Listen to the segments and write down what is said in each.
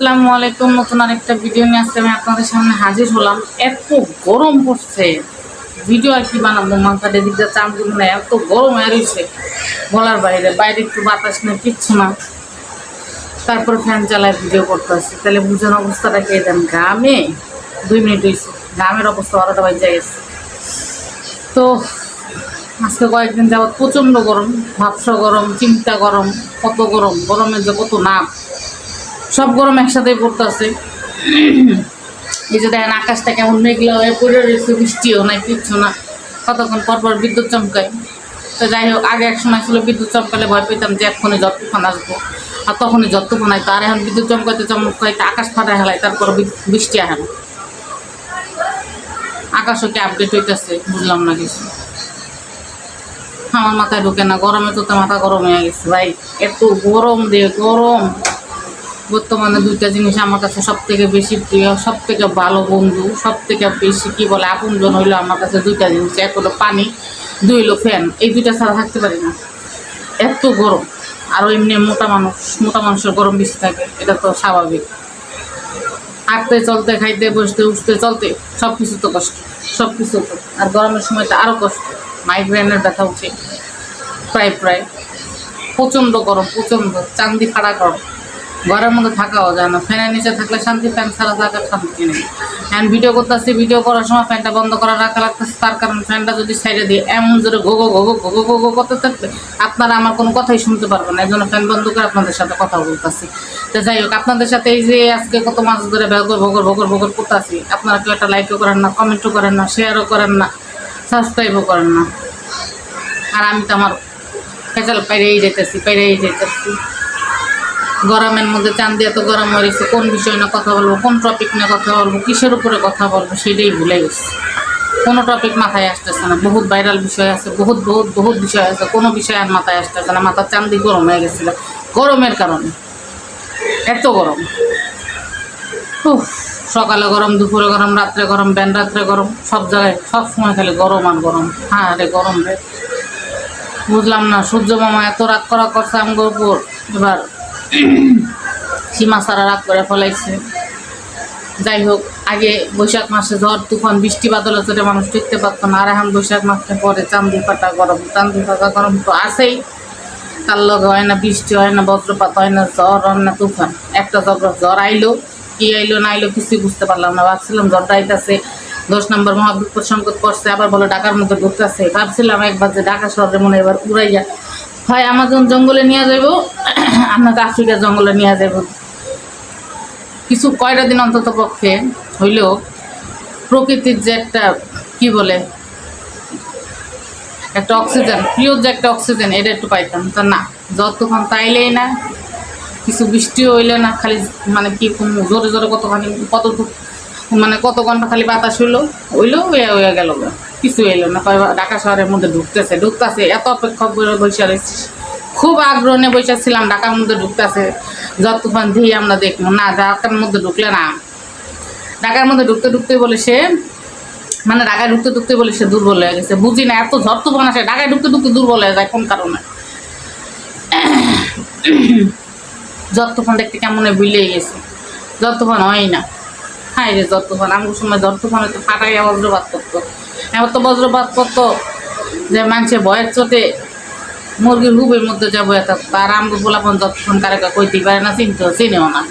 আসসালামু আলাইকুম। নতুন আরেকটা ভিডিও নিয়ে আজকে আমি আপনাদের সামনে হাজির হলাম। এত গরম পড়ছে। ভিডিও আর কি বানাবো? মাথার এদিকটা চামগুলো না এত গরম রয়েছে। বলার বাইরে বাইরে একটু বাতাস নেই, কিচ্ছু না। তারপর ফ্যান চালায় ভিডিও করতে আসছি তাহলে বুঝেন অবস্থাটা কে দেন গ্রামে? দুই মিনিট হয়েছে গ্রামের অবস্থা বারোটা বাজে গেছে। তো আজকে কয়েকদিন যাবৎ প্রচণ্ড গরম। ভাবসা গরম, চিন্তা গরম, কত গরম? গরমের যে কত নাম সব গরম একসাথে পড়তেছে। এই যে দেখেন আকাশটা কেমন মেঘলা হয়ে পড়ে রয়েছে, বৃষ্টিও নাই, কিচ্ছু না। কতক্ষণ পর পর বিদ্যুৎ চমকায়। তো যাই হোক, আগে এক সময় ছিল বিদ্যুৎ চমকালে ভয় পেতাম যে এক্ষণে যত তুফান আসব আর তখনই যত তুফান আইতো আর এখন বিদ্যুৎ চমকাইতে চমকাইতে আকাশ ফাটায় হেলায় তারপর বৃষ্টি আহে আকাশও কি আপডেট হইতেছে, বুঝলাম না কিছু। আমার মাথায় ঢুকে না, গরমে তো মাথা গরম হয়ে গেছে, ভাই। এত গরম দিয়ে গরম। বর্তমানে দুইটা জিনিস আমার কাছে সব থেকে বেশি প্রিয় সব থেকে ভালো বন্ধু সব থেকে বেশি কি বলে আপনজন হইল আমার কাছে দুইটা জিনিস, এক হলো পানি, দুই হলো ফ্যান এই দুইটা ছাড়া থাকতে পারি না। এত গরম, আর এমনি মোটা মানুষ, মোটা মানুষের গরম বেশি থাকে, এটা তো স্বাভাবিক। হাঁটতে, চলতে, খাইতে, বসতে, উঠতে, চলতে সব কিছু তো কষ্ট সব কিছু তো। আর গরমের সময় তো আরও কষ্ট মাইগ্রেনের ব্যথা উঠে, প্রায় প্রায়। প্রচণ্ড গরম, প্রচণ্ড, চান্দি ফাড়া গরম। ঘরের মধ্যে থাকাও যায় না। ফ্যানের নিচে থাকলে শান্তি, ফ্যান ছাড়া থাকার শান্তি নেই। এখন ভিডিও করতেছি, ভিডিও করার সময় ফ্যানটা বন্ধ করা রাখা লাগতেছে, তার কারণ ফ্যানটা যদি সাইডে দিয়ে এমন জোরে ঘোগো ঘোগো ঘোগো ঘোগো করতে থাকবে আপনারা আমার কোনো কথাই শুনতে পারবেন না। এই জন্য ফ্যান বন্ধ করে আপনাদের সাথে কথা বলতেছি। তো যাই হোক, আপনাদের সাথে এই যে আজকে কত মাস ধরে ভগর ভগর ভগর ভগর করতেছি, আপনারা কেউ একটা লাইকও করেন না কমেন্টও করেন না শেয়ারও করেন না সাবস্ক্রাইবও করেন না। আর আমি তো আমার ফেচাল পাইরেই যেতেছি পাইরেই যেতেছি। গরমের মধ্যে চান্দি এত গরম হয়ে গেছে কোন বিষয় না কথা বলব কোন টপিক নিয়ে কথা বলব কিসের উপরে কথা বলব সেটাই ভুলে গেছি। কোনো টপিক মাথায় আসতেছে না বহুত ভাইরাল বিষয় আছে বহুত বহুত বহুত বিষয় আছে কোনো বিষয় আর মাথায় আসতেছে না মাথার চান্দি গরম হয়ে গেছিল। গরমের কারণে এত গরম। উফ, সকালে গরম দুপুরে গরম রাত্রে গরম বেন রাত্রে গরম সব জায়গায় সব সময় খালি গরম আর গরম। হ্যাঁ রে গরম রে। বুঝলাম না সূর্য মামা এত রাগ করা করছে আমগো উপর। এবার সীমা সারা রাগ করে ফেলাইছে। যাই হোক, আগে বৈশাখ মাসে ঝড়, তুফান, বৃষ্টি, বাদলে চলে মানুষ টিকতে পারতো না। আর এখন বৈশাখ মাসে পরে চান্দি ফাটা গরম চান্দি ফাটা গরম তো আছেই। তার লগে হয় না বৃষ্টি, হয় না বজ্রপাত, হয় না জ্বর হয় না তুফান। একটা জ্বর জ্বর আইলো, কি আইলো, না আইলো কিছুই বুঝতে পারলাম না। ভাবছিলাম জ্বরটা আইতাছে, দশ নম্বর মহাবিপদ সংকট করছে আবার বলে ঢাকার মধ্যে ঢুকতেছে। ভাবছিলাম একবার যে ঢাকা শহরে মনে এবার উড়াইয়া হয় আমাজন জঙ্গলে নিয়ে যাইব, আপনাকে আফ্রিকা জঙ্গলে নিয়ে যাইব কিছু কয়টা দিন অন্তত পক্ষে হইলেও প্রকৃতির যে একটা, কি বলে, একটা অক্সিজেন, প্রিয় যে একটা অক্সিজেন, এটা একটু পাইতাম তা না, যতক্ষণ তাইলেই না, কিছু বৃষ্টি হইলে না, খালি মানে কি জোরে জোরে কতখানি, কতটুকু মানে কত ঘণ্টা খালি বাতাস হইল হইল, হইয়া হইয়া গেল। কিছু এলো না। কয়, ঢাকা শহরের মধ্যে ঢুকতেছে। ঢুকতেছে, এত অপেক্ষা করে বসে রয়েছি। খুব আগ্রহ নিয়ে বসে ছিলাম, ঢাকার মধ্যে ঢুকতেছে। যত তুফান দিয়ে আমরা দেখব। না, ঢাকার মধ্যে ঢুকলে না। ঢাকার মধ্যে ঢুকতে ঢুকতে বলে সে মানে ঢাকায় ঢুকতে ঢুকতে বলে সে দুর্বল হয়ে গেছে। বুঝি না, এত ঝড় তুফান আসে, ঢাকায় ঢুকতে ঢুকতে দুর্বল হয়ে যায় কোন কারণে? জ্বর তুফান দেখতে কেমন বুঝলেই গেছে। জ্বর তুফান হয় না। হাই রে জ্বর তুফান। আমার সময় জ্বর তুফান হয়তো ফাটাইয়া বজ্রপাত করতো। এবার তো বজ্রপাত করতো যে মানুষের ভয়ের চোটে মুরগির হুবের মধ্যে যাব এত তার আমগো পোলাপন তুফান কারেকা কইতে পারে না, চিনতে চিনেও না।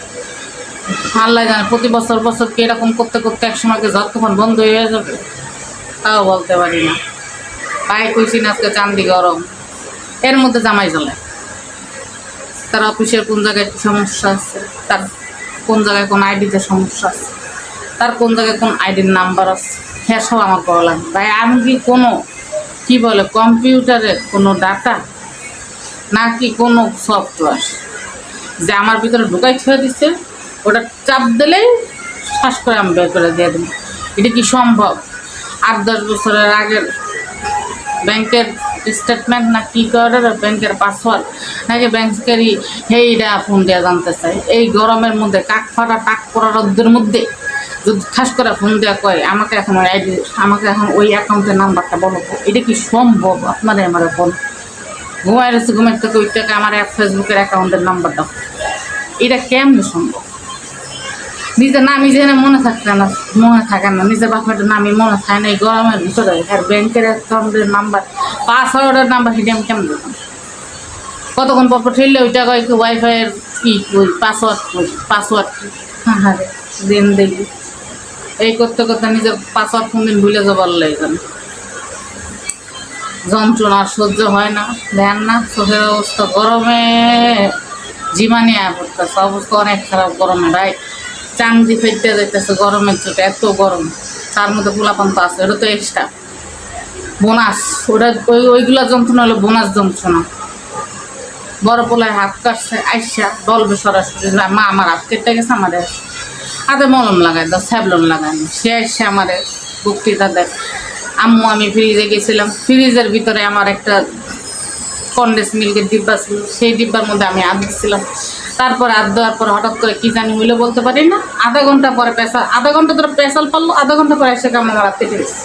আল্লাহ জানে প্রতি বছর বছর কি এরকম করতে করতে এক সময় জ্বর বন্ধ হয়ে যাবে, তাও বলতে পারি না। তাই কইছি না আজকে চান্দি গরম, এর মধ্যে জামাই জ্বলে। তার অফিসের কোন জায়গায় কি সমস্যা আছে, তার কোন জায়গায় কোন আইডিতে সমস্যা আছে, তার কোন জায়গায় কোন আইডির নাম্বার আছে। সব আমার করা লাগবে। তাই আমি কি কোনো, কি বলে, কম্পিউটারের কোনো ডাটা নাকি কোনো সফটওয়্যার যে আমার ভিতরে ঢুকাই ছেড়ে দিচ্ছে, ওটা চাপ দিলেই শ্বাস করে আমি বের করে দিয়ে দেবো। এটা কি সম্ভব? আট, দশ বছরের আগের ব্যাংকের স্টেটমেন্ট না কি করে ব্যাংকের পাসওয়ার্ড নাকি ব্যাংকেরই এইটা ফোন দেওয়া জানতে চাই এই গরমের মধ্যে কাক ফাটা টাক পড়া রোদ্রের মধ্যে খাস করে ফোন দেওয়া কয়, আমাকে এখন আইডি, আমাকে এখন ওই অ্যাকাউন্টের নাম্বারটা বলো। এটা কি সম্ভব? আপনারা আমার ফোন ঘুমাই রয়েছে ঘুমের থেকে, ওই টাকা আমার ফেসবুকের অ্যাকাউন্টের নাম্বার দাও। এটা কেমন সম্ভব? নিজের নামই যেখানে মনে থাকতে না, মনে থাকে না। নিজের বাপের নামই মনে থাকে না, এই গরমের ভিতরে। আর ব্যাংকের অ্যাকাউন্টের নাম্বার পাসওয়ার্ডের নাম্বার সেটা আমি কেমন দেবো কতক্ষণ পর ঠেললে ওইটা কয় কি ওয়াইফাইয়ের কি পাসওয়ার্ড পাসওয়ার্ড হ্যাঁ হ্যাঁ দিন দেখি। এই করতে করতে নিজের পাসওয়ার্ড কোনদিন ভুলে যাবার লাগে যন্ত্রণা সহ্য হয় না। দেন না চোখের অবস্থা গরমে। আয় পড়তেছে অবস্থা অনেক খারাপ গরমে ভাই। চান্দি ফেটতে যাইতেছে গরমের চোটে এত গরম। তার মধ্যে পোলাপান আছে ওটা তো এক্সট্রা বোনাস ওটা ওই ওইগুলা যন্ত্রণা হলো বোনাস যন্ত্রণা। বড় পোলায় হাত কাটছে আইসা বলবে সরাসরি না, মা আমার হাত কেটে গেছে আমাদের হাতে মলম লাগাই দাও স্যাবলন লাগাই সে এসে আমাদের বক্তৃতা দেয়। আম্মু, আমি ফ্রিজে গেছিলাম। ফ্রিজের ভিতরে আমার একটা কন্ডেন্স মিল্কের ডিব্বা ছিল। সেই ডিব্বার মধ্যে আমি হাত দিচ্ছিলাম তারপর হাত দেওয়ার পর হঠাৎ করে কী জানি হইলে বলতে পারি না। আধা ঘণ্টা পরে পেশা আধা ঘণ্টা ধরে পেশাল পারল, আধা ঘণ্টা পরে এসে কেমন আমার হাত গেছে।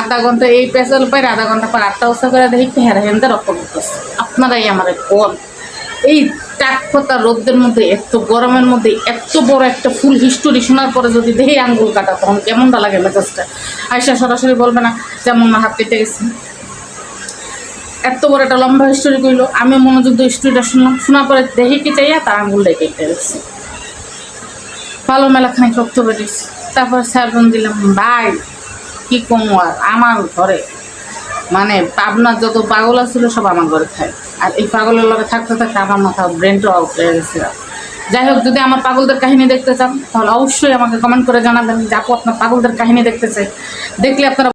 আধা ঘণ্টা এই পেশাল পাই আধা ঘণ্টা পর আটটা অবস্থা করে দেখি হেরা হেনতে রক্ত করতেছে আপনারাই আমার কোন এই টাকফতা রোদের মধ্যে, এত গরমের মধ্যে, এত বড় একটা ফুল হিস্টোরি শোনার পরে যদি দেহে আঙ্গুল কাটা, তখন কেমনটা লাগে মেজাজটা? আয়সা সরাসরি বলবে না, যেমন না, হাত কেটে গেছে। এত বড় একটা লম্বা হিস্টোরি কইলো। আমি মনোযোগ দিয়ে হিস্টোরিটা শুনলাম, শোনার পরে দেখি কি তার আঙ্গুলটা কেটে গেছে। ভালো মেলাখানে রক্ত বেরিয়েছে। তারপর স্যারন দিলাম ভাই, কি কম আর? আমার ঘরে মানে পাবনার যত পাগল ছিল সব আমার ঘরে খায়। আর এই পাগলের লগে থাকতে থাকতে আমার মাথা ব্রেনটাও আউট হয়ে গেছিল যাই হোক, যদি আমার পাগলদের কাহিনী দেখতে চান, তাহলে অবশ্যই আমাকে কমেন্ট করে জানাবেন যে, আপু, আপনার পাগলদের কাহিনী দেখতে চাই। দেখলে আপনারা